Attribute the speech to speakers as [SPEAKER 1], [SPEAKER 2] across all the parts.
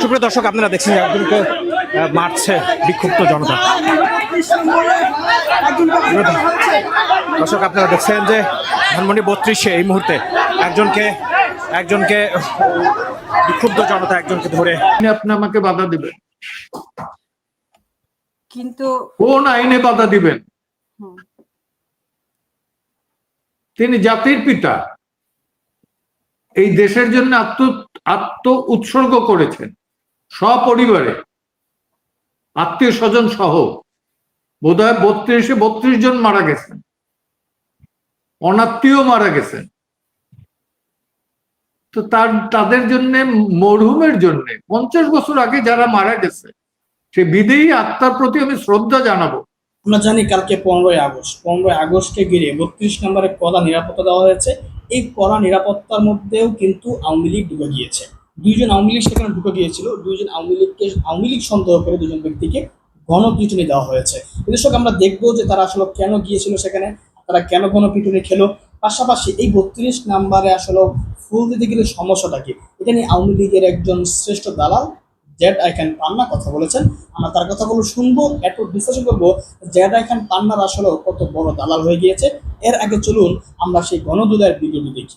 [SPEAKER 1] সুপ্রিয় দর্শক আপনারা দেখছেন একজনকে মারছে বিক্ষুব্ধ জনতা। দর্শক আপনারা দেখছেন যে ধানমন্ডি বত্রিশে এই মুহূর্তে একজনকে একজনকে বিক্ষুব্ধ জনতা একজনকে ধরে
[SPEAKER 2] আপনি আমাকে বাধা দিবেন।
[SPEAKER 3] কিন্তু
[SPEAKER 2] কোন আইনে বাধা দিবেন? তিনি জাতির পিতা। এই দেশের জন্য আত্ম আত্ম উৎসর্গ করেছেন সপরিবারে। আত্মীয় স্বজন সহ। বোধ হয় বত্রিশে, বত্রিশ জন মারা গেছেন। অনাত্মীয় মারা গেছেন। তো তার, তাদের জন্য, মরহুমের জন্য, পঞ্চাশ বছর আগে যারা মারা গেছে, সে বিদেয়ী আত্মার প্রতি আমি শ্রদ্ধা জানাব।
[SPEAKER 4] আমরা জানি কালকে পনেরোই আগস্ট। পনেরোই আগস্টকে ঘিরে বত্রিশ নম্বরে কড়া নিরাপত্তা দেওয়া হয়েছে। এই কড়া নিরাপত্তার মধ্যেও কিন্তু আওয়ামী লীগ ঢুকে গিয়েছে। দুইজন আওয়ামী লীগ সেখানে ঢুকে গিয়েছিল। দুইজন আওয়ামী লীগকে, আওয়ামী লীগ সন্দেহ করে দুজন ব্যক্তিকে গণপিটুনি দেওয়া হয়েছে। দর্শক, আমরা দেখব যে তারা আসলে কেন গিয়েছিল সেখানে, তারা কেন গণপিটুনি খেলো। পাশাপাশি এই বত্রিশ নাম্বারে আসলে ফুল দিতে গেলে সমস্যাটা কি? এটা নিয়ে আওয়ামী লীগের একজন শ্রেষ্ঠ দালাল জেড আইখান পান্না কথা বলেছেন। আমরা তার কথাগুলো শুনব, একটু বিশ্লেষণ করব, জেড আইখান পান্নার আসলে কত বড় দালাল হয়ে গিয়েছে। এর আগে চলুন, আমরা সেই গণদুলের ভিডিওটি দেখি।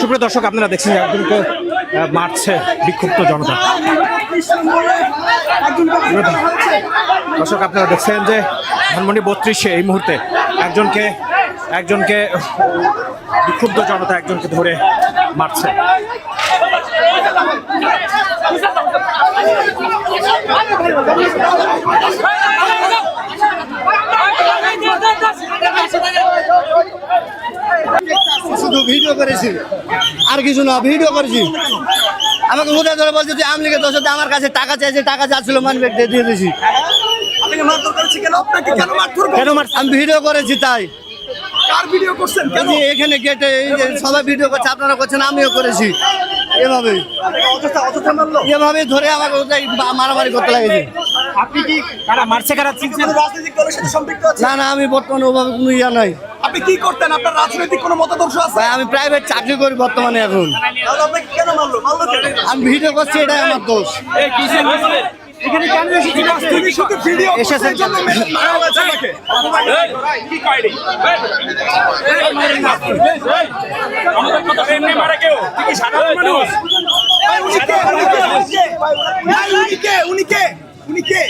[SPEAKER 1] সুপ্রিয় দর্শক, আপনারা দেখছেন একজনকে মারছে বিক্ষুব্ধ জনতা। দর্শক, আপনারা দেখছেন যে ধানমন্ডি বত্রিশে এই মুহূর্তে একজনকে একজনকে বিক্ষুব্ধ জনতা একজনকে ধরে মারছে।
[SPEAKER 5] শুধু ভিডিও করেছি। আর কিছু না ভিডিও করেছি। আমাকে উঠে ধরে বলছে যে আমলিকে দোষ সাথে আমার কাছে টাকা চাইছে টাকা চাচ্ছিল মানবে দিয়ে দিয়েছি।
[SPEAKER 6] আপনাকে মারধর করেছে কেন? আপনাকে কেন মারধর
[SPEAKER 5] কেন মার- আমি ভিডিও করেছি তাই।
[SPEAKER 6] কার ভিডিও করছেন কেন?
[SPEAKER 5] এখানে গেটে এই যে সবাই ভিডিও করছে আপনারা করছেন আমিও করেছি। এভাবে এভাবে ধরে আমাকে ওটাই মারামারি করতে লাগেছে।
[SPEAKER 6] আপনি কি
[SPEAKER 1] কারা মারছে কারা চিনছেন?
[SPEAKER 6] কোনো রাজনৈতিক দলের সাথে সম্পৃক্ত আছেন?
[SPEAKER 5] না না আমি বর্তমানে ওভাবে কোনো ইয়া নাই।
[SPEAKER 6] আপনি কি করতেন? আপনার রাজনৈতিক কোনো মতাদর্শ আছে?
[SPEAKER 5] ভাই আমি প্রাইভেট চাকরি করি বর্তমানে এখন।
[SPEAKER 6] তাহলে আপনাকে কেন মারলো? মারলো কেন?
[SPEAKER 5] আমি ভিডিও করছি এটাই আমার দোষ?
[SPEAKER 6] এখানে কেন এসেছেন তুমি শুধু ভিডিও
[SPEAKER 5] এসেছেন
[SPEAKER 6] জন্য মারা হয়েছে আপনাকে ভাই, উনি কে? উনি কে? উনি কে? উনি কে? উনি কে?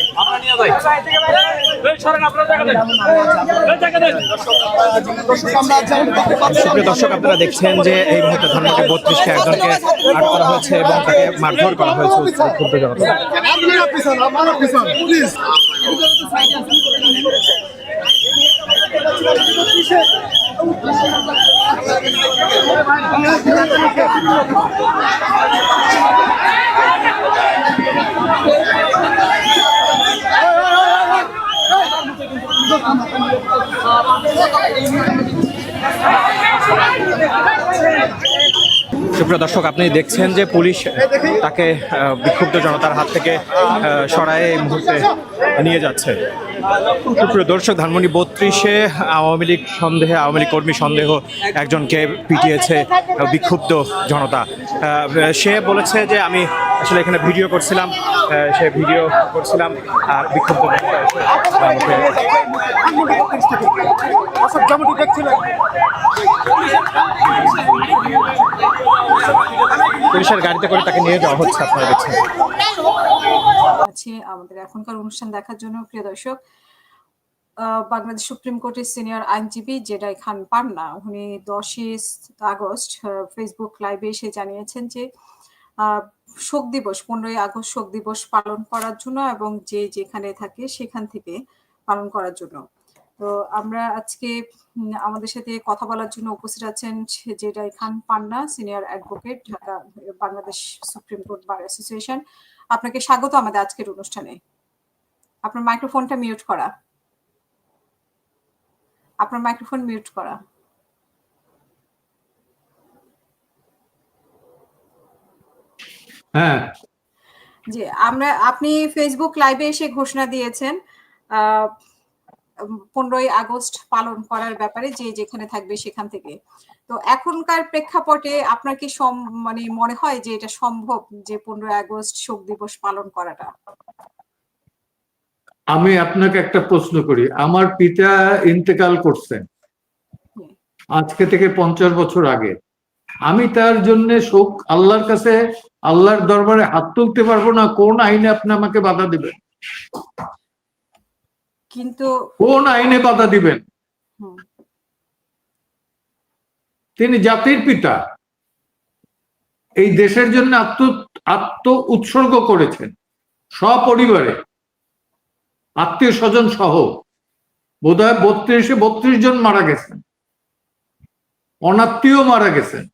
[SPEAKER 1] দর্শক আপনারা দেখছেন যে এই মুহূর্তে ধানমন্ডি বত্রিশকে একজনকে আটক করা হয়েছে এবং তাকে মারধর করা হয়েছে বিক্ষুব্ধ জনতা। সুপ্রিয় দর্শক, আপনি দেখছেন যে পুলিশ তাকে বিক্ষুব্ধ জনতার হাত থেকে সরায়ে এই মুহূর্তে নিয়ে যাচ্ছে। সুপ্রিয় দর্শক, ধানমন্ডি বত্রিশে আওয়ামী লীগ সন্দেহে, আওয়ামী লীগ কর্মী সন্দেহ একজনকে পিটিয়েছে বিক্ষুব্ধ জনতা। সে বলেছে যে আমি আসলে এখানে ভিডিও করছিলাম সে ভিডিও করছিলাম, আর বিক্ষুব্ধ পুলিশের গাড়িতে করে তাকে নিয়ে যাওয়া হচ্ছে, আপনারা
[SPEAKER 3] আছে আমাদের এখনকার অনুষ্ঠান দেখার জন্য, প্রিয় দর্শক। বাংলাদেশ সুপ্রিম কোর্টের সিনিয়র আইনজীবী জেডাই খান পান্না, উনি দশই আগস্ট ফেসবুক লাইভে এসে জানিয়েছেন যে শোক দিবস, পনেরোই আগস্ট শোক দিবস পালন করার জন্য এবং যে যেখানে থাকে সেখান থেকে পালন করার জন্য। তো আমরা আজকে আমাদের সাথে কথা বলার জন্য উপস্থিত আছেন Z I Khan Panna, senior advocate, Dhaka, Bangladesh supreme court bar association. আপনাকে স্বাগত আমাদের আজকের অনুষ্ঠানে। আপনার মাইক্রোফোনটা মিউট করা। আপনার মাইক্রোফোন মিউট করা।
[SPEAKER 2] হ্যাঁ।
[SPEAKER 3] জি আমরা আপনি ফেসবুক লাইভে এসে ঘোষণা দিয়েছেন আহ, পনেরোই আগস্ট পালন করার ব্যাপারে যে যেখানে থাকবে সেখান থেকে। তো এখনকার প্রেক্ষাপটে আপনার কি মানে মনে হয় যে এটা সম্ভব যে পনেরোই আগস্ট শোক দিবস পালন করাটা?
[SPEAKER 2] আমি আপনাকে একটা প্রশ্ন করি। আমার পিতা ইন্তেকাল করছেন। আজকে থেকে পঞ্চাশ বছর আগে। আমি তার জন্য শোক আল্লাহর কাছে আল্লাহর দরবারে হাত তুলতে পারব না কোন আইনে আপনি আমাকে বাধা দিবেন?
[SPEAKER 3] কিন্তু
[SPEAKER 2] কোন আইনে বাধা দিবেন? তিনি জাতির পিতা। এই দেশের জন্য আত্ম আত্ম উৎসর্গ করেছেন। সপরিবারে। আত্মীয় স্বজন সহ। বোধহয় বত্রিশে বত্রিশ জন মারা গেছেন। অনাত্মীয় মারা গেছেন।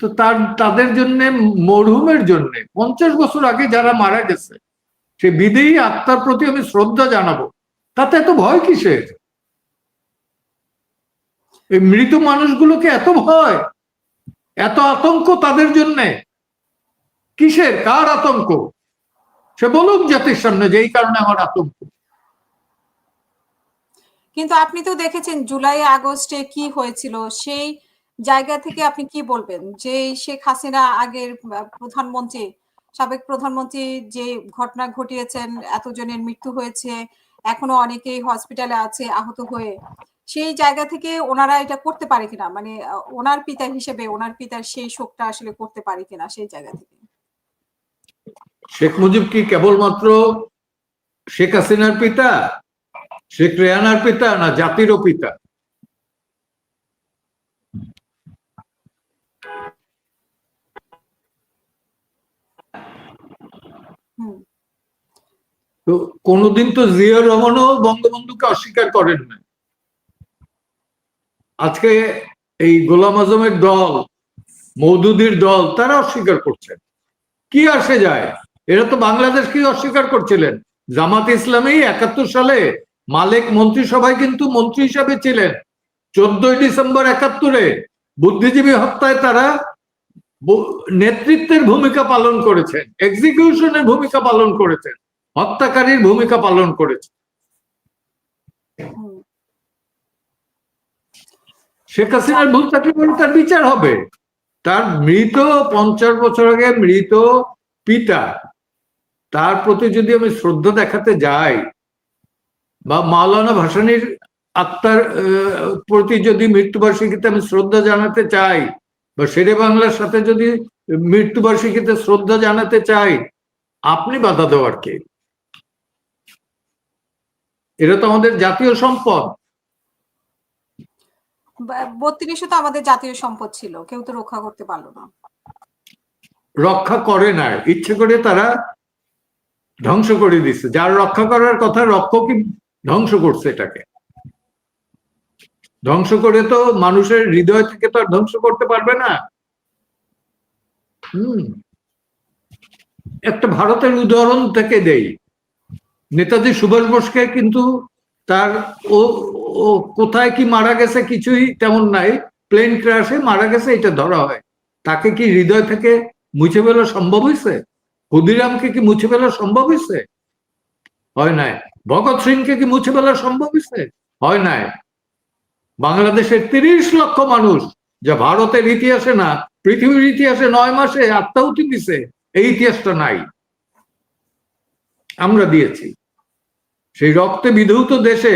[SPEAKER 2] তো তার, তাদের জন্য, মরহুমের জন্য, পঞ্চাশ বছর আগে যারা মারা গেছে, সে বিদেয়ী আত্মার প্রতি আমি শ্রদ্ধা জানাব। তাতে এত ভয় কিসের? এই মৃত মানুষগুলোকে এত ভয়, এত আতঙ্ক তাদের জন্যে? কিসের? কার আতঙ্ক? সে বলুক জাতির সামনে যে এই কারণে আমার আতঙ্ক।
[SPEAKER 3] কিন্তু আপনি তো দেখেছেন জুলাই, আগস্টে কি হয়েছিল, সেই জায়গা থেকে আপনি কি বলবেন? যে শেখ হাসিনা আগের প্রধানমন্ত্রী, সাবেক প্রধানমন্ত্রী যে ঘটনা ঘটিয়েছেন, এতজনের মৃত্যু হয়েছে, এখনও অনেকেই হসপিটালে আছে, আহত হয়ে, সেই জায়গা থেকে ওনারা এটা করতে পারে কিনা? মানে ওনার পিতা হিসেবে, ওনার পিতার সেই শোকটা আসলে করতে পারে কিনা সেই জায়গা থেকে?
[SPEAKER 2] শেখ মুজিব কি কেবলমাত্র শেখ হাসিনার পিতা, শেখ রেহানার পিতা না জাতিরও পিতা? তো কোনোদিন তো জিয়া রহমানও বঙ্গবন্ধুকে অস্বীকার করেন না আজকে এই গোলাম আজমের দল মৌদুদির দল, তারা অস্বীকার করছেন। কি আসে যায়? এরা তো বাংলাদেশ কি অস্বীকার করছিলেন। জামাত ইসলামী একাত্তর সালে মালিক মন্ত্রিসভায় কিন্তু মন্ত্রী হিসাবে ছিলেন। চোদ্দই ডিসেম্বর একাত্তরে বুদ্ধিজীবী হত্যায় তারা নেতৃত্বের ভূমিকা পালন করেছেন এক্সিকিউশনের ভূমিকা পালন করেছেন, হত্যাকারীর ভূমিকা পালন করেছে শেখ হাসিনার ভুল পরে তার বিচার হবে। তার মৃত, পঞ্চাশ বছর আগে মৃত পিতা তার প্রতি যদি আমি শ্রদ্ধা দেখাতে যাই বা মাওলানা ভাসানির আত্মার প্রতি যদি মৃত্যুবার্ষিকীতে আমি শ্রদ্ধা জানাতে চাই বা শেরে বাংলার সাথে যদি মৃত্যুবার্ষিকীতে শ্রদ্ধা জানাতে চাই আপনি বাধা দেওয়ার কে? এটা তো আমাদের জাতীয় সম্পদ।
[SPEAKER 3] বত্রিশে তো আমাদের জাতীয় সম্পদ ছিল কেউ তো রক্ষা করতে পারল না।
[SPEAKER 2] রক্ষা করে না ইচ্ছে করে তারা ধ্বংস করে দিচ্ছে যার রক্ষা করার কথা রক্ষকই ধ্বংস করছে এটাকে। ধ্বংস করে তো মানুষের হৃদয় থেকে তো আর ধ্বংস করতে পারবে না। হুম। একটা ভারতের উদাহরণ থেকে দেই। নেতাজি সুভাষ বোসকে কিন্তু তার ও ও কোথায় কি মারা গেছে কিছুই তেমন নাই। প্লেন ক্রাশে মারা গেছে, এটা ধরা হয়। তাকে কি হৃদয় থেকে মুছে ফেলা সম্ভব হয়েছে ক্ষুদিরামকে কি মুছে ফেলা সম্ভব হয়েছে? হয় নাই। ভগৎ সিংকে কি মুছে ফেলা সম্ভব হয়েছে? হয় নাই। বাংলাদেশের তিরিশ লক্ষ মানুষ যা ভারতের ইতিহাসে না, পৃথিবীর ইতিহাসে নয় মাসে আত্মাহুতি দিছে, এই ইতিহাসটা নাই। আমরা দিয়েছি। সেই রক্তে বিধৌত দেশে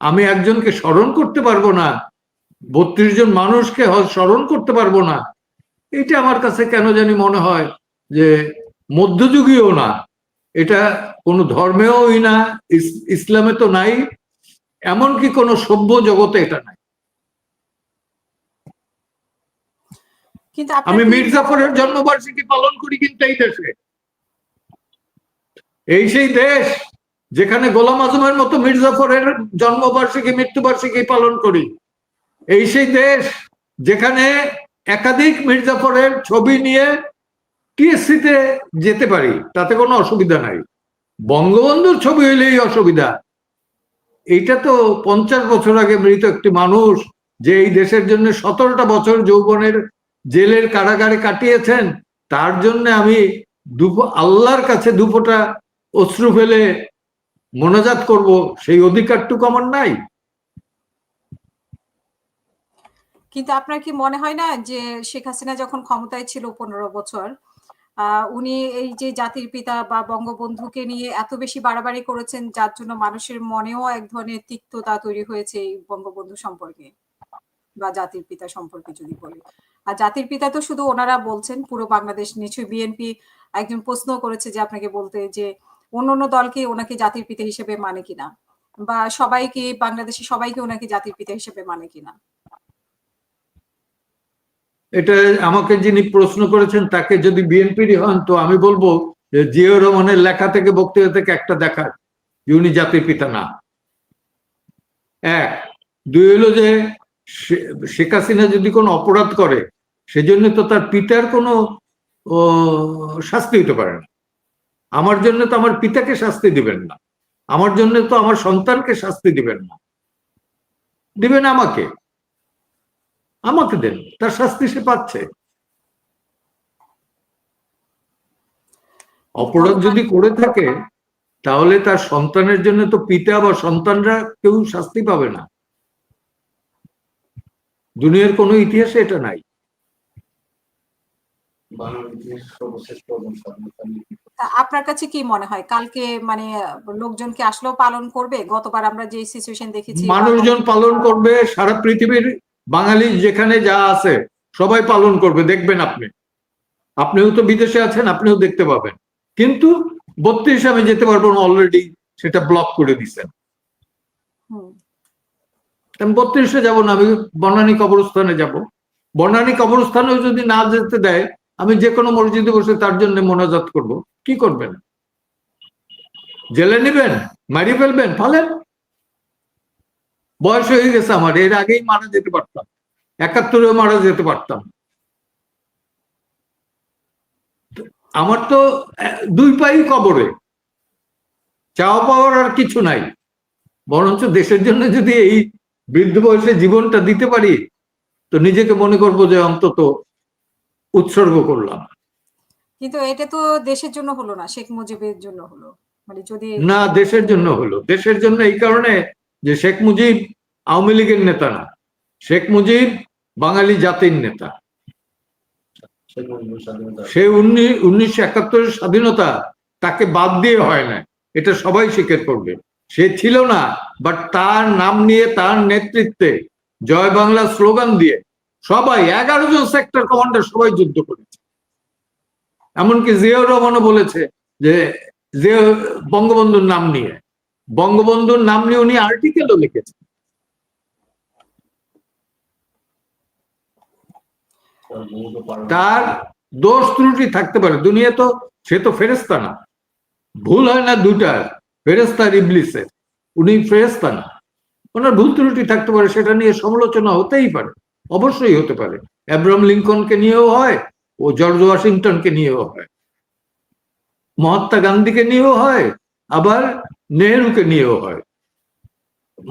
[SPEAKER 2] আমি একজনকে স্মরণ করতে পারব না, বত্রিশ জন মানুষকে স্মরণ করতে পারব না। এটা আমার কাছে কেন জানি মনে হয় যে মধ্যযুগীয় না। এটা কোনো ধর্মেওই না ইসলামে তো নাই এমনকি কোনো সভ্য জগতে এটা নাই। আমি মির্জাফরের জন্মবার্ষিকী পালন করি কিন্তু এই দেশে। এই সেই দেশ যেখানে গোলাম আজমের মতো মির্জাফরের জন্মবার্ষিকী মৃত্যুবার্ষিকী পালন করি। এই সেই দেশ যেখানে একাধিক মির্জাফরের ছবি নিয়ে টিএসসিতে যেতে পারি, তাতে কোনো অসুবিধা নাই। বঙ্গবন্ধুর ছবি হইলেই অসুবিধা। এইটা তো পঞ্চাশ বছর আগে মৃত একটি মানুষ যে এই দেশের জন্য সতেরোটা বছর যৌবনের জেলের কারাগারে কাটিয়েছেন, তার জন্য আমি আল্লাহর কাছে দুপোটা অশ্রু ফেলে মোনাজাত করব, সেই অধিকারটুকু আমার নাই।
[SPEAKER 3] কিন্তু আপনার কি মনে হয় না যে শেখ হাসিনা যখন ক্ষমতায় ছিল পনেরো বছর উনি এই যে জাতির পিতা বা বঙ্গবন্ধুকে নিয়ে এত বেশি বাড়াবাড়ি করেছেন, যার জন্য মানুষের মনেও এক ধরনের তিক্ততা তৈরি হয়েছে এই বঙ্গবন্ধু সম্পর্কে বা জাতির পিতা সম্পর্কে যদি বলি। আর জাতির পিতা তো শুধু ওনারা বলছেন, পুরো বাংলাদেশ নিশ্চয়ই বিএনপি একজন প্রশ্ন করেছে যে আপনাকে বলতে যে অন্য অন্য দলকে ওনাকে জাতির পিতা হিসেবে মানে কিনা বা সবাইকে বাংলাদেশে সবাইকে ওনাকে জাতির পিতা হিসেবে মানে কিনা।
[SPEAKER 2] এটা আমাকে যিনি প্রশ্ন করেছেন, তাকে যদি বিএনপির হন, তো আমি বলব যে জিয়াউর রহমানের লেখা থেকে, বক্তৃতা থেকে একটা দেখার। যে উনি জাতির পিতা না। এক, দুই হলো যে শেখ হাসিনা যদি কোনো অপরাধ করে, সেজন্য তো তার পিতার কোনো শাস্তি হতে পারে না। আমার জন্য তো আমার পিতাকে শাস্তি দিবেন না। আমার জন্য তো আমার সন্তানকে শাস্তি দিবেন না। দিবেন আমাকে। আমাকে দেন তার শাস্তি সে পাচ্ছে। অপরাধ যদি করে থাকে তাহলে তার সন্তানের জন্য তো পিতা বা সন্তানরা কেউ শাস্তি পাবে না। দুনিয়ার কোনো ইতিহাসে এটা নাই।
[SPEAKER 3] আপনার কাছে কি মনে হয়? কালকে মানে লোকজনকে আসলেও পালন করবে? গতবার আমরা যে সিচুয়েশন দেখেছি
[SPEAKER 2] মানুষজন পালন করবে সারা পৃথিবীর বাঙালি যেখানে যা আছে সবাই পালন করবে দেখবেন আপনি। আপনিও তো বিদেশে আছেন আপনিও দেখতে পাবেন। কিন্তু বত্রিশ আমি যেতে পারব না অলরেডি সেটা ব্লক করে
[SPEAKER 3] হুম,
[SPEAKER 2] আমি বত্রিশে যাব না আমি বনানী কবরস্থানে যাব। বনানী কবরস্থানেও যদি না যেতে দেয় আমি যে কোনো মসজিদে বসে তার জন্য মোনাজাত করব। কি করবেন? জেলে নেবেন? মারি ফেলবেন? ফালেন বয়স হয়ে গেছে আমার এর আগেই মারা যেতে পারতাম। একাত্তরেও মারা যেতে পারতাম। আমার তো দুই পাই কবরে। চাওয়া পাওয়ার আর কিছু নাই। বরঞ্চ দেশের জন্য যদি এই বৃদ্ধ বয়সে জীবনটা দিতে পারি তো নিজেকে মনে করব যে অন্তত উৎসর্গ করলাম।
[SPEAKER 3] কিন্তু এটা তো দেশের জন্য হলো না শেখ মুজিবের জন্য হলো। মানে যদি
[SPEAKER 2] না দেশের জন্য হলো। দেশের জন্য এই কারণে যে শেখ মুজিব আওয়ামী লীগের নেতা না, শেখ মুজিব বাঙালি জাতির নেতা। সে উনিশশো একাত্তরের স্বাধীনতা তাকে বাদ দিয়ে হয় না এটা সবাই স্বীকার করবে। সে ছিল না বাট তার নাম নিয়ে, তার নেতৃত্বে, জয় বাংলা স্লোগান দিয়ে সবাই, এগারো জন সেক্টর কমান্ডার সবাই যুদ্ধ করেছে। এমনকি জিয়াউর রহমানও বলেছে যে বঙ্গবন্ধুর নাম নিয়ে। বঙ্গবন্ধুর নাম নিয়ে উনি আর্টিকেলও লিখেছেন। তার দোষ ত্রুটি থাকতে পারে। দুনিয়া তো, সে তো ফেরেস্তা না। ভুল হয় না দুটার ফেরেস্তার ইবলিসের। উনি ফেরেস্তা না। ওনার ভুল ত্রুটি থাকতে পারে, সেটা নিয়ে সমালোচনা হতেই পারে। অবশ্যই হতে পারে। অ্যাব্রাম লিঙ্কনকে নিয়েও হয়, ও জর্জ ওয়াশিংটনকে নিয়েও হয়। মহাত্মা গান্ধীকে নিয়েও হয়, আবার নেহরুকে নিয়েও হয়।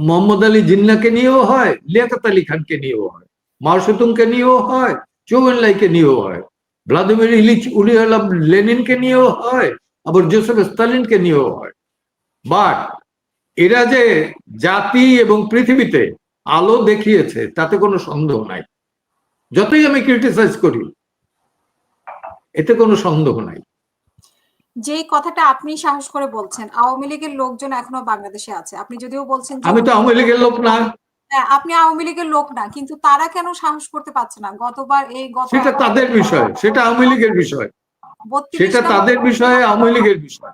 [SPEAKER 2] মোহাম্মদ আলী জিন্নাকে নিয়েও হয়, লিয়াকত আলী খানকে নিয়েও হয় মাও সেতুংকে নিয়েও হয় চৌবেনলাইকে নিয়েও হয়, ভ্লাদিমির ইলিচ উলিয়ালাম লেনিনকে নিয়েও হয় আবার জোসেফ স্টালিনকে নিয়েও হয়। বাট এরা যে জাতি এবং পৃথিবীতে আলো দেখিয়েছে, তাতে কোনো সন্দেহ নাই। যতই আমি ক্রিটিসাইজ করি, এতে কোনো সন্দেহ নাই।
[SPEAKER 3] যে কথাটা আপনি সাহস করে বলছেন আওয়ামী লীগের লোকজন এখনও বাংলাদেশে আছে। আপনি যদিও বলছেন
[SPEAKER 2] আমি তো আওয়ামী লীগের লোক না।
[SPEAKER 3] হ্যাঁ, আপনি আওয়ামী লীগের লোক না কিন্তু তারা কেন সাহস করতে পারছে না? গতবার এই গত
[SPEAKER 2] সেটা তাদের বিষয় সেটা আওয়ামী লীগের বিষয়। সেটা তাদের বিষয়ে আওয়ামী লীগের বিষয়।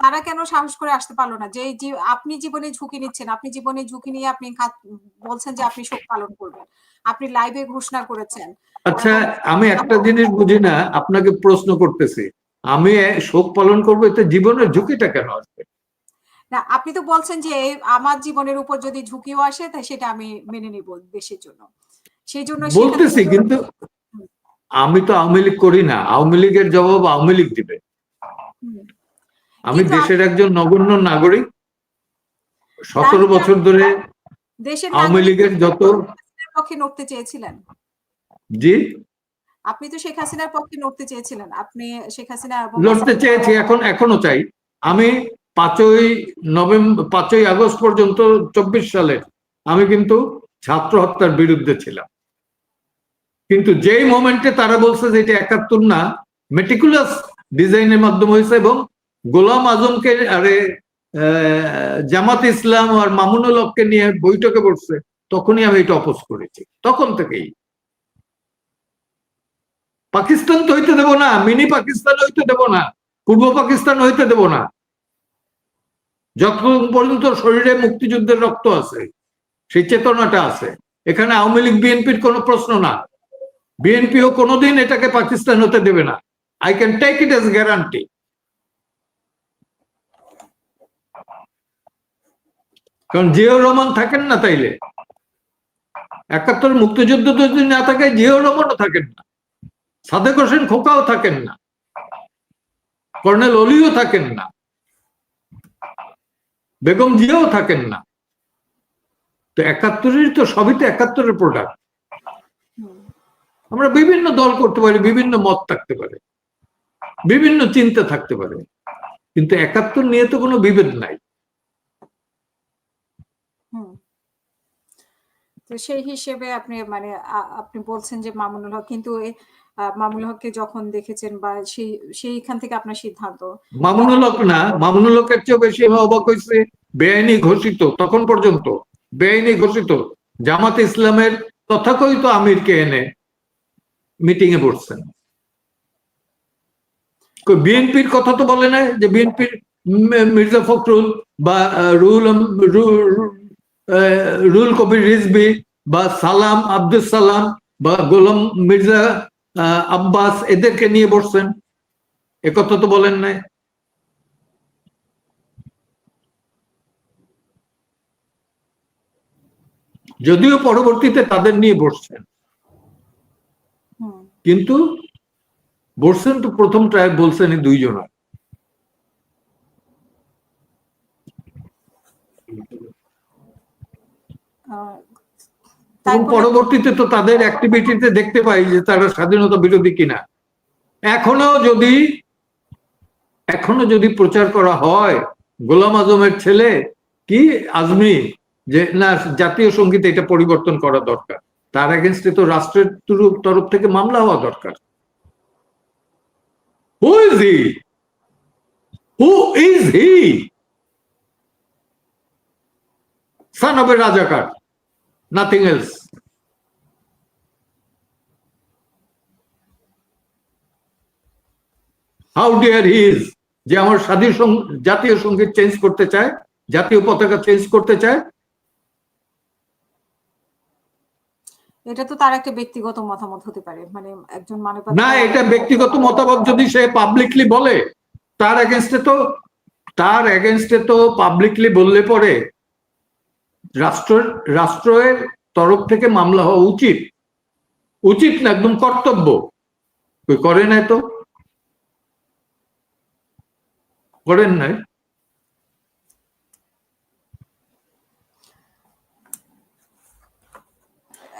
[SPEAKER 3] তারা কেন সাহস করে আসতে পারল না? যে আপনি জীবনে ঝুঁকি নিচ্ছেন আপনি জীবনে ঝুঁকি নিয়ে আপনি বলছেন যে আপনি শোক পালন করবেন। আপনি লাইভে ঘোষণা করেছেন।
[SPEAKER 2] আচ্ছা আমি একটা জিনিস বুঝি না আপনাকে প্রশ্ন করতেছি। আমি শোক পালন করব এতে জীবনের ঝুঁকিটা কেন আসবে?
[SPEAKER 3] না আপনি তো বলছেন যে আমার জীবনের উপর যদি ঝুঁকিও আসে তাই সেটা আমি মেনে নিব দেশের জন্য। সেই জন্য
[SPEAKER 2] বলতেছি কিন্তু আমি তো আওয়ামী লীগ করি না। আওয়ামী লীগের জবাব আওয়ামী লীগ দিবে। আমি দেশের একজন নগণ্য নাগরিক। সতেরো বছর ধরে
[SPEAKER 3] দেশের
[SPEAKER 2] আওয়ামী লীগের যত
[SPEAKER 3] পক্ষে লড়তে চেয়েছিলেন।
[SPEAKER 2] জি?
[SPEAKER 3] আপনি তো শেখ হাসিনার পক্ষে লড়তে চেয়েছিলেন। আপনি শেখ হাসিনা
[SPEAKER 2] লড়তে চেয়েছি এখন এখনও চাই। আমি পাঁচই নভেম্বর পাঁচই আগস্ট পর্যন্ত চব্বিশ সালে আমি কিন্তু ছাত্র হত্যার বিরুদ্ধে ছিলাম। কিন্তু যেই মোমেন্টে তারা বলছে যে এটা একাত্তর না মেটিকুলাস ডিজাইনের মাধ্যমে হয়েছে এবং গোলাম আজমকে আরে আহ, জামাত ইসলাম আর মামুনুল হককে নিয়ে বৈঠকে বসছে তখনই আমি এটা অপোজ করেছি। তখন থেকেই পাকিস্তান তো হইতে দেব না, মিনি পাকিস্তান হইতে দেব না, পূর্ব পাকিস্তান হইতে দেব না। যতক্ষণ পর্যন্ত শরীরে মুক্তিযুদ্ধের রক্ত আছে, সেই চেতনাটা আছে। এখানে আওয়ামী লীগ, বিএনপির কোনো প্রশ্ন না। বিএনপিও কোনোদিন এটাকে পাকিস্তান হতে দেবে না। I can take it as guarantee কারণ জিয়াউর রহমান থাকেন না তাইলে। একাত্তর মুক্তিযুদ্ধ যদি না থাকে, জিয়াউর রহমানও থাকেন না। সাদেক হোসেন খোকাও থাকেন না। কর্নেল অলিও থাকেন না। বেগম জিয়াও থাকেন না। তো একাত্তরের তো সবই তো একাত্তরের প্রোডাক্ট আমরা বিভিন্ন দল করতে পারি, বিভিন্ন মত থাকতে পারে, বিভিন্ন চিন্তা থাকতে পারে। কিন্তু একাত্তর নিয়ে তো কোনো বিভেদ নাই।
[SPEAKER 3] সেই হিসেবে আপনি মানে আপনি বলছেন যে মামুনুল হক, কিন্তু মামুনুল হককে যখন দেখেছেন বা সেই সেইখান থেকে আপনার সিদ্ধান্ত?
[SPEAKER 2] মামুনুল হক না, মামুনুল হকের চেয়েও বেশি অবাক হয়েছে, বেআইনি ঘোষিত, তখন পর্যন্ত, বেআইনি ঘোষিত। জামাত ইসলামের তথাকথিত আমিরকে এনে মিটিং এ বসছেন বিএনপির কথা তো বলে না যে বিএনপির মির্জা ফখরুল বা রুল রুল কবির রিজবি বা সালাম আব্দুল সালাম বা গোলাম মির্জা আব্বাস এদেরকে নিয়ে বসছেন। একথা তো বলেন নাই। যদিও পরবর্তীতে তাদের নিয়ে বসছেন। কিন্তু বসছেন তো প্রথম ট্রাই বলছেন এই দুইজন
[SPEAKER 3] আহ,
[SPEAKER 2] এবং পরবর্তীতে তো তাদের অ্যাক্টিভিটিতে দেখতে পাই যে তারা স্বাধীনতা বিরোধী কিনা। এখনও যদি এখনও যদি প্রচার করা হয় গোলাম আজমের ছেলে কি আজমি যে না জাতীয় সংগীত এটা পরিবর্তন করা দরকার। তার এগেনস্টে তো রাষ্ট্রের তরফ- থেকে মামলা হওয়া দরকার। Who is he who is he son of a razakar. Nothing else how dare he is যে আমার স্বাধীন জাতীয় সংগীত চেঞ্জ করতে চায় জাতীয় পতাকা চেঞ্জ করতে চায়?
[SPEAKER 3] এটা তো তার একটা ব্যক্তিগত মতামত হতে পারে। মানে একজন মানে
[SPEAKER 2] না এটা ব্যক্তিগত মতামত যদি সে পাবলিকলি বলে তার এগেনস্টে তো তার এগেনস্টে তো পাবলিকলি বললে পরে রাষ্ট্রের রাষ্ট্রের তরফ থেকে মামলা হওয়া উচিত। উচিত না, একদম কর্তব্য। করে নাই তো? করেন নাই?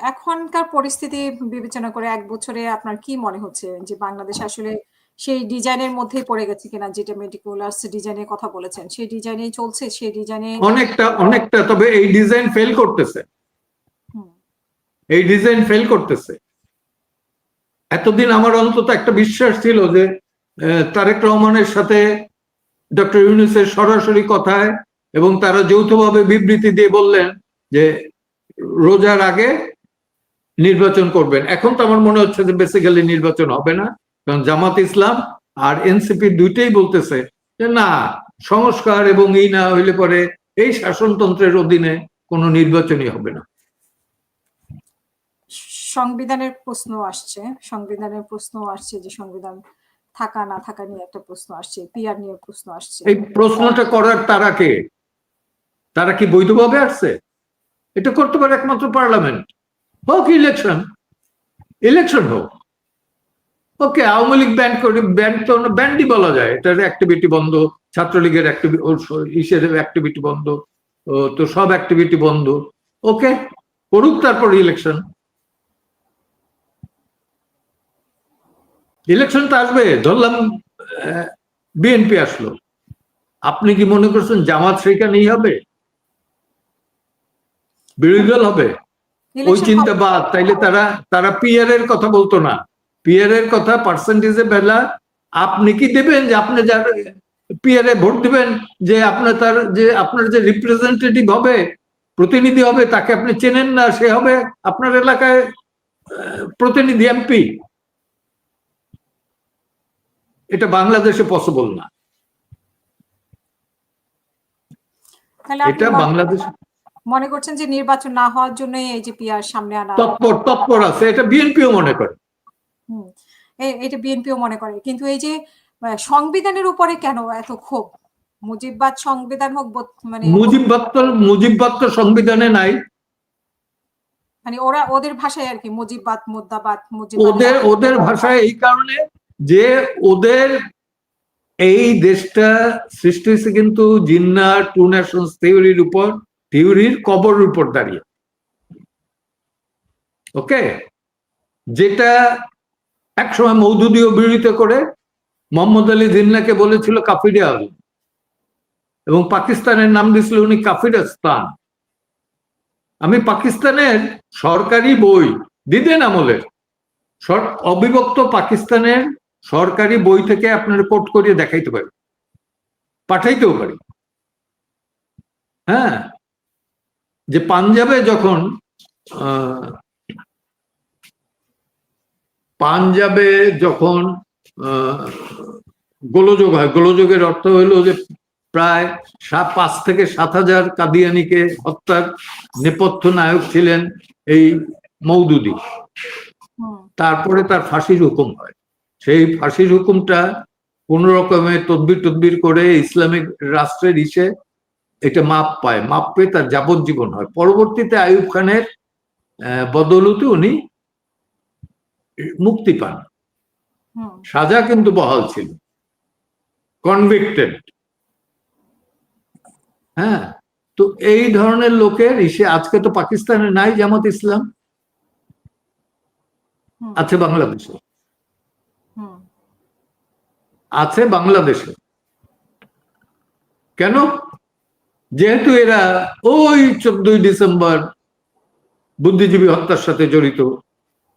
[SPEAKER 3] এখনকার পরিস্থিতি বিবেচনা করে এক বছরে আপনার কি মনে হচ্ছে যে বাংলাদেশ আসলে সেই ডিজাইনের মধ্যেই পড়ে গেছে কিনা যেটা মেটিকুলাস ডিজাইনের কথা বলেছেন সেই ডিজাইনেই চলছে সেই ডিজাইনে
[SPEAKER 2] অনেকটা অনেকটা তবে এই ডিজাইন ফেল করতেছে। এই ডিজাইন ফেল করতেছে। এতদিন আমার অন্তত একটা বিশ্বাস ছিল যে তারেক রহমানের সাথে ডক্টর ইউনুসের সরাসরি কথায় এবং তারা যৌথভাবে বিবৃতি দিয়ে বললেন যে রোজার আগে নির্বাচন করবেন। এখন তো আমার মনে হচ্ছে যে বেসিক্যালি নির্বাচন হবে না। কারণ জামাত ইসলাম আর এনসিপি দুইটাই বলতেছে যে না সংস্কার এবং এই না হইলে পরে এই শাসনতন্ত্রের অধীনে কোনো নির্বাচনই হবে না।
[SPEAKER 3] সংবিধানের প্রশ্ন আসছে সংবিধানের প্রশ্ন আসছে যে সংবিধান থাকা না থাকা নিয়ে একটা প্রশ্ন আসছে পিআর নিয়ে প্রশ্ন আসছে।
[SPEAKER 2] এই প্রশ্নটা করার তারা কে? তারা কি বৈধভাবে আসছে? এটা করতে পারে একমাত্র পার্লামেন্ট। হোক ইলেকশন ইলেকশন হোক। ওকে আওয়ামী লীগ ব্যান্ড করে ব্যান্ড তো ব্যান্ডই বলা যায়। এটার অ্যাক্টিভিটি বন্ধ ছাত্রলীগের অ্যাক্টিভিটি ইসের অ্যাক্টিভিটি বন্ধ ও তো সব অ্যাক্টিভিটি বন্ধ। ওকে করুক তারপর ইলেকশন ইলেকশন তো আসবে ধরলাম বিএনপি আসলো। আপনি কি মনে করছেন জামাত সেখানেই হবে? বিরোধী দল হবে? ওই চিন্তা বাদ তাইলে তারা তারা পিয়ার এর কথা বলতো না। পিয়ার এর কথা পার্সেন্টেজে বেলা আপনি কি দেবেন যে আপনি যার পিয়ার এ ভোট দিবেন যে আপনার তার যে আপনার যে রিপ্রেজেন্টেটিভ হবে প্রতিনিধি হবে তাকে আপনি চেনেন না সে হবে আপনার এলাকায় প্রতিনিধি এমপি এটা বাংলাদেশে পসিবল না। এটা বাংলাদেশ
[SPEAKER 3] মনে করছেন যে নির্বাচন না হওয়ার জন্য এই যে পিয়ার সামনে আনা
[SPEAKER 2] তৎপর তৎপর আছে এটা বিএনপিও মনে করে।
[SPEAKER 3] হুম, এটা বিএনপিও মনে করে। কিন্তু এই যে সংবিধানের উপরে কেন এত ক্ষোভ? মুজিববাদ সংবিধান হোক মানে
[SPEAKER 2] মুজিববাদ তো মুজিববাদ তো সংবিধানে নাই।
[SPEAKER 3] মানে ওরা ওদের ভাষায় আর কি মুজিববাদ মুদ্দাবাদ
[SPEAKER 2] ওদের ওদের ভাষায় এই কারণে যে ওদের এই দেশটা সৃষ্টি হয়েছে কিন্তু জিন্নার টু নেশনস থিওরির উপর থিওরির কবর উপর দাঁড়িয়ে। ওকে যেটা একসময় মৌদুদীয় বিরোধিতা করে মোহাম্মদ আলী জিন্নাকে বলেছিল কাফিরে আলী এবং পাকিস্তানের নাম দিয়েছিল উনি কাফিরাস্তান আমি পাকিস্তানের সরকারি বই দিদেন আমলের অবিভক্ত পাকিস্তানের সরকারি বই থেকে আপনার কোট করিয়ে দেখাইতে পারি। পাঠাইতেও পারি। হ্যাঁ? যে পাঞ্জাবে যখন পাঞ্জাবে যখন গোলযোগ হয় গোলযোগের অর্থ হলো যে প্রায় সাত পাঁচ থেকে সাত হাজার কাদিয়ানিকে হত্যার নেপথ্য নায়ক ছিলেন এই মৌদুদি। তারপরে তার ফাঁসির হুকুম হয়। সেই ফাঁসির হুকুমটা কোন রকমের তদবির তদবির করে ইসলামিক রাষ্ট্রের ইসে এটা মাপ পায়। মাপ পেয়ে তার যাবজ্জীবন হয়। পরবর্তীতে আয়ুব খানের আহ, বদৌলতে উনি মুক্তি পান। সাজা কিন্তু বহাল ছিল। কনভিক্টেড হ্যাঁ তো এই ধরনের লোকের ইসে আজকে তো পাকিস্তানে নাই জামাত ইসলাম। আছে বাংলাদেশে। আছে বাংলাদেশে। কেন? যেহেতু এরা ওই চোদ্দই ডিসেম্বর বুদ্ধিজীবী হত্যার সাথে জড়িত।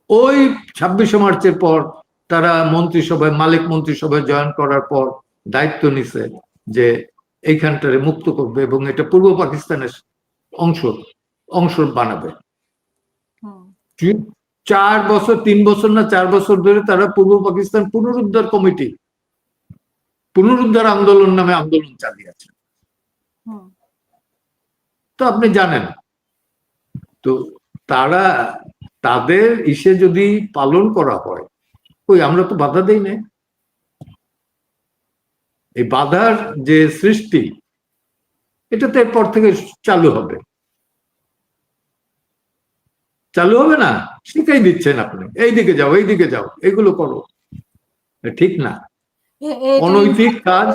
[SPEAKER 2] ওই ছাব্বিশে মার্চের পর তারা মন্ত্রিসভায় মালিক মন্ত্রিসভায় জয়েন করার পর দায়িত্ব নিছে যে এইখানটারে মুক্ত করবে এবং এটা পূর্ব পাকিস্তানের অংশ অংশ বানাবে। চার বছর তিন বছর না চার বছর ধরে তারা পূর্ব পাকিস্তান পুনরুদ্ধার কমিটি পুনরুদ্ধার আন্দোলন নামে আন্দোলন চালিয়েছে। তো আপনি জানেন তো তারা তাদের ইসে যদি পালন করা হয় ওই আমরা তো বাধা দেই না এই বাধার যে সৃষ্টি এটা তো এরপর থেকে চালু হবে। চালু হবে না শিখাই দিচ্ছেন আপনি। এইদিকে যাও এইদিকে যাও এগুলো করো। ঠিক না। অনৈতিক কাজ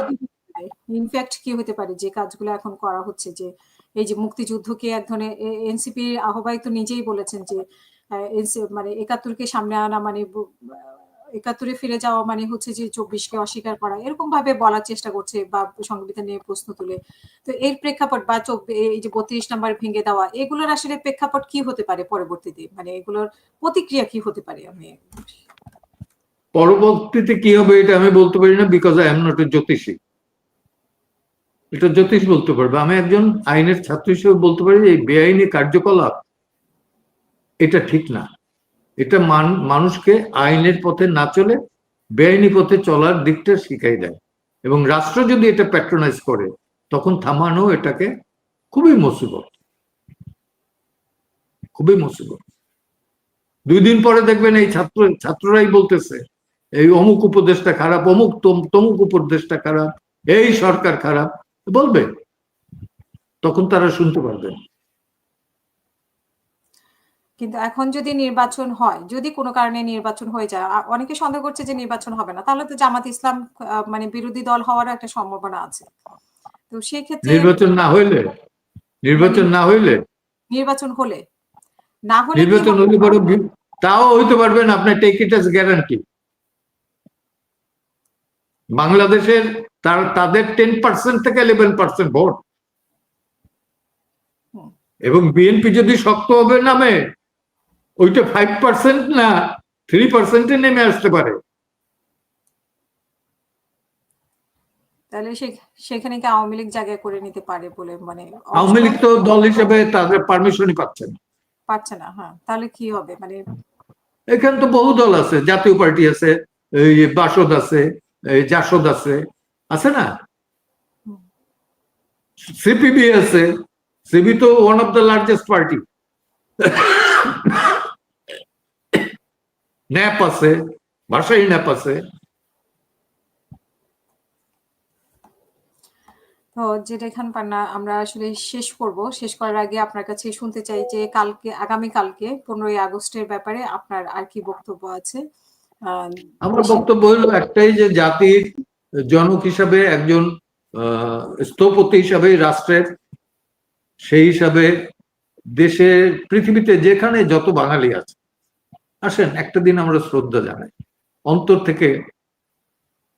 [SPEAKER 3] ইনফ্যাক্ট কি হতে পারে? যে কাজগুলো এখন করা হচ্ছে যে এই যে মুক্তিযুদ্ধকে এক ধরনের এনসিপির আহ্বায়ক তো নিজেই বলেছেন যে মানে একাত্তরকে সামনে আনা মানে একাত্তরে ফিরে যাওয়া মানে হচ্ছে যে চব্বিশকে অস্বীকার করা এরকম ভাবে বলার চেষ্টা করছে বা সংবিধান নিয়ে প্রশ্ন তুলে। তো এর প্রেক্ষাপট বা এই যে বত্রিশ নাম্বার ভেঙে দেওয়া, এগুলোর আসলে প্রেক্ষাপট কি হতে পারে পরবর্তীতে? মানে এগুলোর প্রতিক্রিয়া কি হতে পারে আমি
[SPEAKER 2] পরবর্তীতে কি হবে এটা আমি বলতে পারি না because I am not a জ্যোতিষী। এটা জ্যোতিষ বলতে পারবে। আমি একজন আইনের ছাত্র হিসেবে বলতে পারি এই বেআইনি কার্যকলাপ এটা ঠিক না। এটা মান, মানুষকে আইনের পথে না চলে, বেআইনি পথে চলার দিকটা শিখাই দেয়। এবং রাষ্ট্র যদি এটা প্যাট্রোনাইজ করে, তখন থামানো এটাকে খুবই মুসিবত। খুবই মুসিবত। দুই দিন পরে দেখবেন এই ছাত্র, ছাত্ররাই বলতেছে, এই অমুক উপদেশটা খারাপ, অমুক তম- তমুক উপদেশটা খারাপ, এই সরকার খারাপ, বলবে। তখন তারা শুনতে পারবেন
[SPEAKER 3] কিন্তু এখন যদি নির্বাচন হয় যদি কোনো কারণে নির্বাচন হয়ে যায় অনেকে সন্দেহ করছে যে নির্বাচন হবে না। তাহলে তো জামাত ইসলাম মানে বিরোধী দল হওয়ার একটা সম্ভাবনা আছে। তো সেই ক্ষেত্রে
[SPEAKER 2] নির্বাচন না হইলে? নির্বাচন না হইলে?
[SPEAKER 3] নির্বাচন হলে। না হলে
[SPEAKER 2] নির্বাচন হলে বড় তাও হইতে পারবেন আপনার টেক ইট গ্যারান্টি বাংলাদেশের তার তাদের টেন পার্সেন্ট থেকে ইলেভেন পার্সেন্ট ভোট। এবং বিএনপি যদি শক্ত হবে নামে ওইটা ফাইভ পার্সেন্ট না থ্রি পার্সেন্টে নেমে আসতে পারে।
[SPEAKER 3] তাহলে সে- সেখানে কি আওয়ামী লীগ জায়গা করে নিতে পারে বলে মানে
[SPEAKER 2] আওয়ামী লীগ তো দল হিসেবে তাদের পারমিশনই পাচ্ছে না।
[SPEAKER 3] পারছে না হ্যাঁ। তাহলে কি হবে? মানে
[SPEAKER 2] এখানে তো বহু দল আছে জাতীয় পার্টি আছে এই বাসদ আছে এই জাসদ আছে আছে না? সিপিবি আছে সিপি তো one of the largest party NAP আছে ন্যাপ আছে
[SPEAKER 3] তো যেটা এখান পান্না আমরা আসলে শেষ করব। শেষ করার আগে আপনার কাছে শুনতে চাই যে কালকে আগামী কালকে পনেরোই আগস্টের ব্যাপারে আপনার আর কি বক্তব্য আছে?
[SPEAKER 2] আমার বক্তব্য হলো একটাই যে জাতির জনক হিসাবে একজন আহ, স্থপতি হিসাবে রাষ্ট্রের সেই হিসাবে দেশের পৃথিবীতে যেখানে যত বাঙালি আছে আসেন একটা দিন আমরা শ্রদ্ধা জানাই। অন্তর থেকে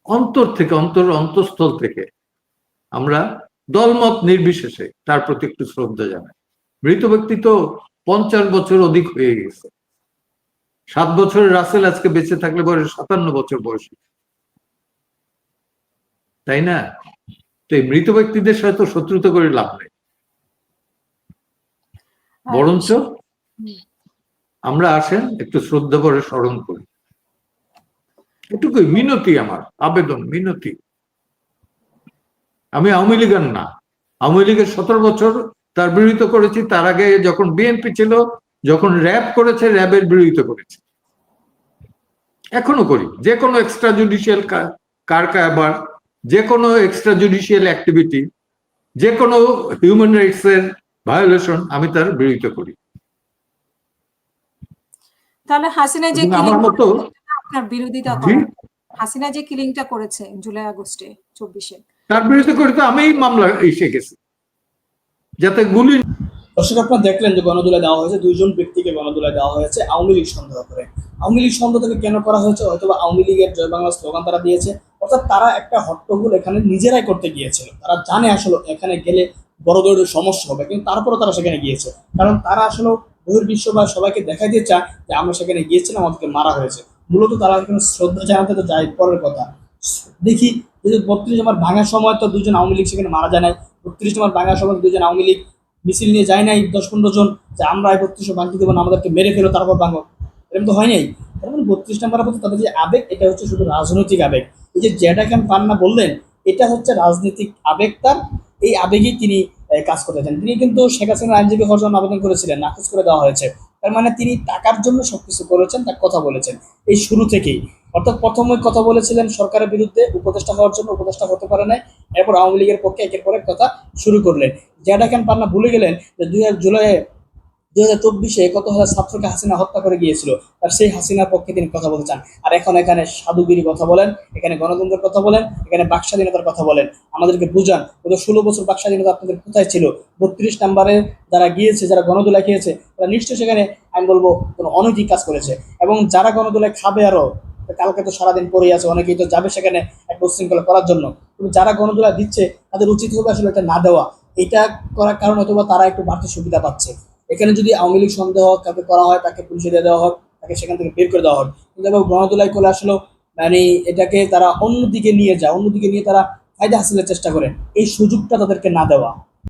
[SPEAKER 2] অন্তর থেকে অন্তর অন্তঃস্থল থেকে আমরা দলমত নির্বিশেষে তার প্রতি একটু শ্রদ্ধা জানাই। মৃত ব্যক্তি তো পঞ্চাশ বছর অধিক হয়ে গেছে। সাত বছরের রাসেল আজকে বেঁচে থাকলে পরে সাতান্ন বছর বয়সী। তাই না? তো এই মৃত ব্যক্তিদের সাথে তো শত্রুতা করে লাভ নেই। বরঞ্চ আমরা আসেন, একটু শ্রদ্ধা করে স্মরণ করি। এটুকুই, মিনতি আমার, আবেদন, মিনতি। আমি আওয়ামী লীগের না। আওয়ামী লীগের সতেরো বছর তার বিরোধিতা করেছি, তার আগে যখন বিএনপি ছিল, যখন র্যাব করেছে, র্যাবের বিরোধিতা করেছে। এখনও করি। যে কোনো এক্সট্রা জুডিশিয়াল কার কারবার যে কোনো এক্সট্রা জুডিশিয়াল অ্যাক্টিভিটি যে কোনো হিউম্যান রাইটস এর ভায়োলেশন আমি তার বিরোধিতা করি।
[SPEAKER 3] তাহলে হাসিনা যে আপনার বিরোধিতা করেন হাসিনা যে কিলিংটা করেছে জুলাই আগস্টে চব্বিশে।
[SPEAKER 2] তার বিরুদ্ধে করে তো আমিই মামলা এসে গেছি। যাতে গুলি
[SPEAKER 4] দর্শক আপনারা দেখলেন যে গণদুলায় দেওয়া হয়েছে দুইজন ব্যক্তিকে গণদুলায় দেওয়া হয়েছে আওয়ামী লীগ সন্দেহ করে। আওয়ামী লীগ সন্দেহ থেকে কেন করা হয়েছে? হয়তো বা আওয়ামী লীগের জয় বাংলা স্লোগান তারা দিয়েছে অর্থাৎ তারা একটা হট্টগোল এখানে নিজেরাই করতে গিয়েছিল। তারা জানে আসলে এখানে গেলে বড় ধরনের সমস্যা হবে কিন্তু তারপরেও তারা সেখানে গিয়েছে। কারণ তারা আসলে বহির্বিশ্ব বা সবাইকে দেখাই দিয়ে চায় যে আমরা সেখানে গিয়েছিলাম, আমাদেরকে মারা হয়েছে। মূলত তারা এখানে শ্রদ্ধা জানাতে তো যায়, পরের কথা। দেখি যদি বত্রিশ নম্বর ভাঙার সময় তো দুজন আওয়ামী লীগ সেখানে মারা যায় নাই। বত্রিশ নম্বর ভাঙার সময় দুজন আওয়ামী লীগ মিছিল নিয়ে যায় নাই, দশ পনেরো জন, যে আমরা এই বত্রিশশো ভাঙতে দেবো না, আমাদেরকে মেরে ফেলো, তারপর ভাঙো। এরকম তো হয় নাই। তার মানে বত্রিশ নম্বরের প্রতি তাদের যে আবেগ, এটা হচ্ছে শুধু রাজনৈতিক আবেগ। এই যে জেডা খান পান্না বললেন, এটা হচ্ছে রাজনৈতিক আবেগ তার। এই আবেগেই তিনি কাজ করতেছেন। তিনি কিন্তু শেখ হাসিনার আইনজীবী হওয়ার জন্য আবেদন করেছিলেন, নাকচ করে দেওয়া হয়েছে। তার মানে তিনি টাকার জন্য সবকিছু করেছেন, তার কথা বলেছেন। এই শুরু থেকেই। অর্থাৎ প্রথমে কথা বলেছিলেন সরকারের বিরুদ্ধে, উপদেষ্টা হওয়ার জন্য উপদেষ্টা হতে পারে নাই। এরপর আওয়ামী লীগের পক্ষে একের পর এক কথা শুরু করলেন। জেডা খান পান্না ভুলে গেলেন যে দুই হাজার জুলাইয়ে জুলাই দুই হাজার চব্বিশে কত হাজার ছাত্রকে হাসিনা হত্যা করে গিয়েছিল আর সেই হাসিনার পক্ষে তিনি কথা বলতে চান। আর এখন এখানে সাধুগিরি কথা বলেন, এখানে গণতন্ত্রের কথা বলেন, এখানে বাক স্বাধীনতার কথা বলেন। আমাদেরকে বুঝান, গত ষোলো বছর বাক স্বাধীনতা আপনাদের কোথায় ছিল? বত্রিশ নাম্বারে যারা গিয়েছে, যারা গণদোলায় খেয়েছে, তারা নিশ্চয়ই সেখানে, আমি বলব, কোনো অনৈতিক কাজ করেছে। এবং যারা গণদোলায় খাবে আরও কালকে তো সারাদিন পরেই আছে, অনেকেই তো যাবে সেখানে এক উশৃঙ্খলা করার জন্য। কিন্তু যারা গণদোলা দিচ্ছে, তাদের উচিত হবে আসলে এটা না দেওয়া। এটা করার কারণে অথবা তারা একটু বাড়তি সুবিধা পাচ্ছে। এখানে যদি আওয়ামী লীগ সন্দেহ কাউকে করা হয়, তাকে পুলিশে দিয়ে দেওয়া হোক, তাকে সেখান থেকে বের করে দেওয়া হোক। কিন্তু এবার গণদোলাই করে আসলো মানে এটাকে তারা অন্যদিকে নিয়ে যায়, অন্যদিকে নিয়ে তারা ফায়দা হাসিলের চেষ্টা করে। এই সুযোগটা তাদেরকে না দেওয়া।